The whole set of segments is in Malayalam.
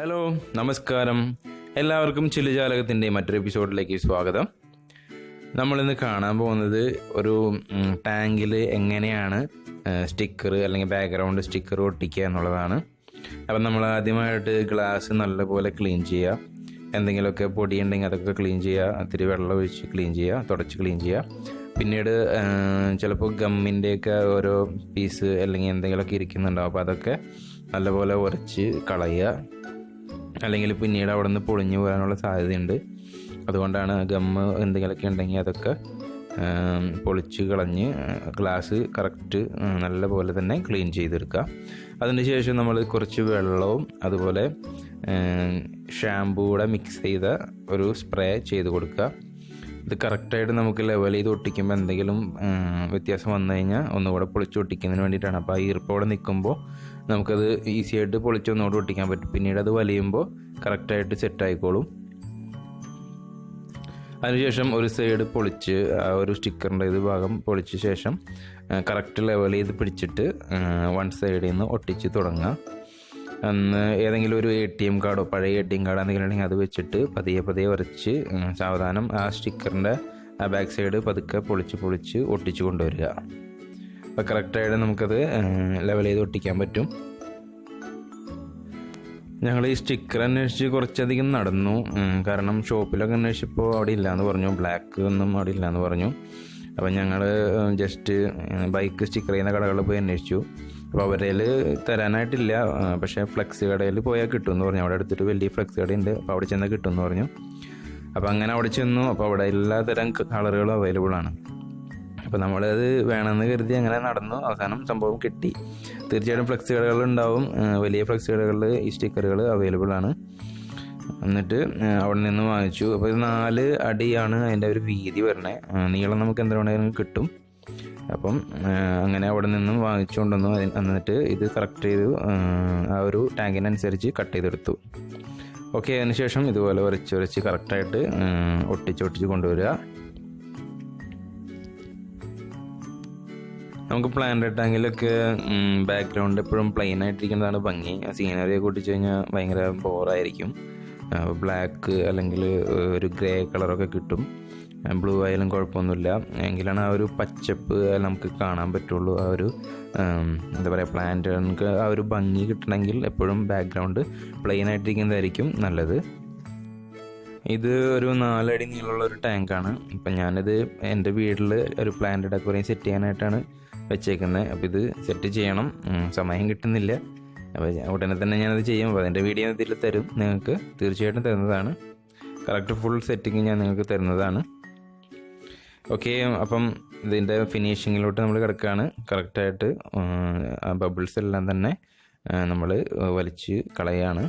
ഹലോ നമസ്കാരം. എല്ലാവർക്കും ചില്ലുജാലകത്തിന്റെ മറ്റൊരു എപ്പിസോഡിലേക്ക് സ്വാഗതം. നമ്മളിന്ന് കാണാൻ പോകുന്നത് ഒരു ടാങ്കിൽ എങ്ങനെയാണ് സ്റ്റിക്കർ അല്ലെങ്കിൽ ബാക്ക്ഗ്രൗണ്ട് സ്റ്റിക്കർ ഒട്ടിക്കുക എന്നുള്ളതാണ്. അപ്പം നമ്മൾ ആദ്യമായിട്ട് ഗ്ലാസ് നല്ലപോലെ ക്ലീൻ ചെയ്യുക. എന്തെങ്കിലുമൊക്കെ പൊടി ഉണ്ടെങ്കിൽ അതൊക്കെ ക്ലീൻ ചെയ്യുക. ഇത്തിരി വെള്ളം ഒഴിച്ച് ക്ലീൻ ചെയ്യുക. തുടച്ച് ക്ലീൻ ചെയ്യുക. പിന്നീട് ചിലപ്പോൾ ഗമ്മിന്റെയൊക്കെ ഓരോ പീസ് അല്ലെങ്കിൽ എന്തെങ്കിലുമൊക്കെ ഇരിക്കുന്നുണ്ടാവും. അപ്പോൾ അതൊക്കെ നല്ലപോലെ ഉരച്ച് കളയുക. അല്ലെങ്കിൽ പിന്നീട് അവിടെ നിന്ന് പൊളിഞ്ഞു പോകാനുള്ള സാധ്യതയുണ്ട്. അതുകൊണ്ടാണ് ഗമ്മ് എന്തെങ്കിലുമൊക്കെ ഉണ്ടെങ്കിൽ അതൊക്കെ പൊളിച്ച് കളഞ്ഞ് ഗ്ലാസ് കറക്റ്റ് നല്ല പോലെ തന്നെ ക്ലീൻ ചെയ്തെടുക്കുക. അതിന് ശേഷം നമ്മൾ കുറച്ച് വെള്ളവും അതുപോലെ ഷാമ്പൂ കൂടെ മിക്സ് ചെയ്ത ഒരു സ്പ്രേ ചെയ്ത് കൊടുക്കുക. ഇത് കറക്റ്റായിട്ട് നമുക്ക് ലെവൽ ചെയ്ത് ഒട്ടിക്കുമ്പോൾ എന്തെങ്കിലും വ്യത്യാസം വന്നു കഴിഞ്ഞാൽ ഒന്നുകൂടെ പൊളിച്ച് ഒട്ടിക്കുന്നതിന് വേണ്ടിയിട്ടാണ്. അപ്പോൾ ആ ഈർപ്പോടെ നിൽക്കുമ്പോൾ നമുക്കത് ഈസി ആയിട്ട് പൊളിച്ച് ഒന്നുകൂടെ ഒട്ടിക്കാൻ പറ്റും. പിന്നീട് അത് വലിയുമ്പോൾ കറക്റ്റായിട്ട് സെറ്റ് ആയിക്കോളും. അതിനുശേഷം ഒരു സൈഡ് പൊളിച്ച് ആ ഒരു സ്റ്റിക്കറിന്റെ ഇത് ഭാഗം പൊളിച്ച ശേഷം കറക്റ്റ് ലെവൽ ചെയ്ത് പിടിച്ചിട്ട് വൺ സൈഡിൽ നിന്ന് ഒട്ടിച്ച് തുടങ്ങുക അന്ന് ഏതെങ്കിലും ഒരു എ ടി എം കാർഡോ പഴയ എ ടി എം കാർഡോ എന്തെങ്കിലും ഉണ്ടെങ്കിൽ അത് വെച്ചിട്ട് പതിയെ പതിയെ ഉരച്ച് ഉം, സാവധാനം ആ സ്റ്റിക്കറിന്റെ ആ ബാക്ക് സൈഡ് പതുക്കെ പൊളിച്ച് പൊളിച്ച് ഒട്ടിച്ച് കൊണ്ടുവരിക. അപ്പോൾ കറക്റ്റായിട്ട് നമുക്കത് ലെവൽ ചെയ്ത് ഒട്ടിക്കാൻ പറ്റും. ഞങ്ങൾ ഈ സ്റ്റിക്കർ അന്വേഷിച്ച് കുറച്ചധികം നടന്നു. കാരണം ഷോപ്പിലൊക്കെ അന്വേഷിച്ചപ്പോൾ അവിടെ ഇല്ലയെന്ന് പറഞ്ഞു. ബ്ലാക്ക് ഒന്നും അവിടെ ഇല്ലയെന്ന് പറഞ്ഞു. അപ്പം ഞങ്ങൾ ജസ്റ്റ് ബൈക്ക് സ്റ്റിക്കർ ചെയ്യുന്ന കടകളിൽ പോയി അന്വേഷിച്ചു. അപ്പോൾ അവരിൽ തരാനായിട്ടില്ല. പക്ഷേ ഫ്ലെക്സ് കടയിൽ പോയാൽ കിട്ടുമെന്ന് പറഞ്ഞു. അവിടെ അടുത്തൊരു വലിയ ഫ്ലെക്സ് കടയുണ്ട്. അപ്പോൾ അവിടെ ചെന്നാൽ കിട്ടുമെന്ന് പറഞ്ഞു. അപ്പോൾ അങ്ങനെ അവിടെ ചെന്നു. അപ്പോൾ അവിടെ എല്ലാതരം കളറുകളും അവൈലബിൾ ആണ്. അപ്പോൾ നമ്മളത് വേണമെന്ന് കരുതി അങ്ങനെ നടന്നു. അവസാനം സംഭവം കിട്ടി. തീർച്ചയായിട്ടും ഫ്ലെക്സ് കടകളുണ്ടാവും വലിയ ഫ്ലെക്സ് കടകളിൽ ഈ സ്റ്റിക്കറുകൾ അവൈലബിൾ ആണ്. എന്നിട്ട് അവിടെ നിന്ന് വാങ്ങിച്ചു. അപ്പോൾ ഇത് നാല് അടിയാണ് അതിന്റെ ഒരു വീതി വരണേ. നീളം നമുക്ക് എന്ത് വേണമെങ്കിലും കിട്ടും. അപ്പം അങ്ങനെ അവിടെ നിന്നും വാങ്ങിച്ചുകൊണ്ടുവന്നു. എന്നിട്ട് ഇത് കറക്റ്റ് ചെയ്തു. ആ, ഒരു ടാങ്കിനനുസരിച്ച് കട്ട് ചെയ്തെടുത്തു. ഓക്കെ അതിനുശേഷം ഇതുപോലെ ഉരച്ച് ഉരച്ച് കറക്റ്റായിട്ട് ഒട്ടിച്ച് ഒട്ടിച്ച് കൊണ്ടുവരിക. നമുക്ക് പ്ലാന്റ് ടാങ്കിലൊക്കെ ബാക്ക്ഗ്രൗണ്ട് എപ്പോഴും പ്ലെയിൻ ആയിട്ടിരിക്കുന്നതാണ് ഭംഗി. സീനറി ഒട്ടിച്ച് കഴിഞ്ഞാൽ ഭയങ്കര ബോറായിരിക്കും ബ്ലാക്ക് അല്ലെങ്കിൽ ഒരു ഗ്രേ കളറൊക്കെ കിട്ടും. ബ്ലൂ ആയാലും കുഴപ്പമൊന്നുമില്ല. എങ്കിലാണ് ആ ഒരു പച്ചപ്പ് നമുക്ക് കാണാൻ പറ്റുള്ളൂ. ആ ഒരു എന്താ പറയുക പ്ലാന്റ് നമുക്ക് ആ ഒരു ഭംഗി കിട്ടണമെങ്കിൽ എപ്പോഴും ബാക്ക്ഗ്രൗണ്ട് പ്ലെയിൻ ആയിട്ടിരിക്കുന്നതായിരിക്കും നല്ലത്. ഇത് ഒരു നാലടി നീളമുള്ള ഒരു ടാങ്കാണ് അപ്പം ഞാനിത് എന്റെ വീട്ടിൽ ഒരു പ്ലാന്റ് ഡെക്കോറേഷൻ സെറ്റ് ചെയ്യാനായിട്ടാണ് വെച്ചേക്കുന്നത് അപ്പോൾ ഇത് സെറ്റ് ചെയ്യണം. സമയം കിട്ടുന്നില്ല. അപ്പോൾ ഉടനെ തന്നെ ഞാനത് ചെയ്യും. അപ്പോൾ അതിന്റെ വീഡിയോ ഇതിൽ തരും നിങ്ങൾക്ക്. തീർച്ചയായിട്ടും തരുന്നതാണ്. കറക്റ്റ് ഫുൾ സെറ്റിങ് ഞാൻ നിങ്ങൾക്ക് തരുന്നതാണ്. ഓക്കെ അപ്പം ഇതിന്റെ ഫിനിഷിങ്ങിലോട്ട് നമ്മൾ കിടക്കുകയാണ് കറക്റ്റായിട്ട് ബബിൾസ് എല്ലാം തന്നെ നമ്മൾ വലിച്ച് കളയാണ്.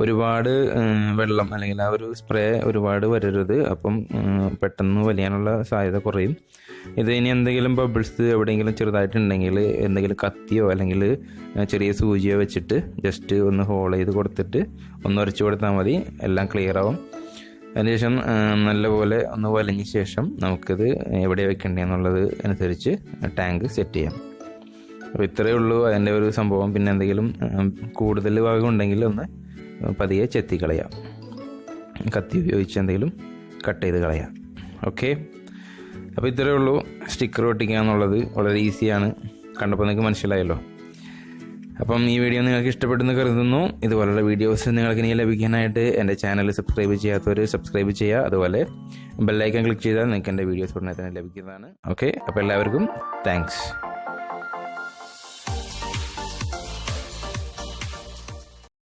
ഒരുപാട് വെള്ളം അല്ലെങ്കിൽ ആ ഒരു സ്പ്രേ ഒരുപാട് വരരുത്. അപ്പം പെട്ടെന്ന് വലിയാനുള്ള സാധ്യത കുറയും. ഇത് ഇനി എന്തെങ്കിലും ബബിൾസ് എവിടെയെങ്കിലും ചെറുതായിട്ടുണ്ടെങ്കിൽ എന്തെങ്കിലും കത്തിയോ അല്ലെങ്കിൽ ചെറിയ സൂചിയോ വെച്ചിട്ട് ജസ്റ്റ് ഒന്ന് ഹോൾ ചെയ്ത് കൊടുത്തിട്ട് ഒന്ന് ഉരച്ചു കൊടുത്താൽ മതി. എല്ലാം ക്ലിയർ ആവും. അതിനുശേഷം നല്ലപോലെ ഒന്ന് വലിഞ്ഞ ശേഷം നമുക്കിത് എവിടെ വെക്കേണ്ടതെന്നുള്ളത് അനുസരിച്ച് ടാങ്ക് സെറ്റ് ചെയ്യാം. അപ്പോൾ ഇത്രയേ ഉള്ളൂ. അതിന്റെ ഒരു സംഭവം. പിന്നെ എന്തെങ്കിലും കൂടുതൽ ഭാഗം ഉണ്ടെങ്കിൽ ഒന്ന് പതിയെ ചെത്തി കളയാം. കത്തി ഉപയോഗിച്ച് എന്തെങ്കിലും കട്ട് ചെയ്ത് കളയാം. ഓക്കെ അപ്പോൾ ഇത്രയേ ഉള്ളൂ. സ്റ്റിക്കർ ഒട്ടിക്കുക എന്നുള്ളത് വളരെ ഈസിയാണ് കണ്ടപ്പോൾ നിങ്ങൾക്ക് മനസ്സിലായല്ലോ. അപ്പം ഈ വീഡിയോ നിങ്ങൾക്ക് ഇഷ്ടപ്പെട്ടെന്ന് കരുതുന്നു. ഇതുപോലുള്ള വീഡിയോസ് നിങ്ങൾക്ക് ഇനി ലഭിക്കാനായിട്ട് എന്റെ ചാനൽ സബ്സ്ക്രൈബ് ചെയ്യാത്തവർ സബ്സ്ക്രൈബ് ചെയ്യുക. അതുപോലെ ബെല്ലൈക്കൺ ക്ലിക്ക് ചെയ്താൽ നിങ്ങൾക്ക് എന്റെ വീഡിയോസ് ഉടനെ തന്നെ ലഭിക്കുന്നതാണ്. ഓക്കെ അപ്പോൾ എല്ലാവർക്കും താങ്ക്സ്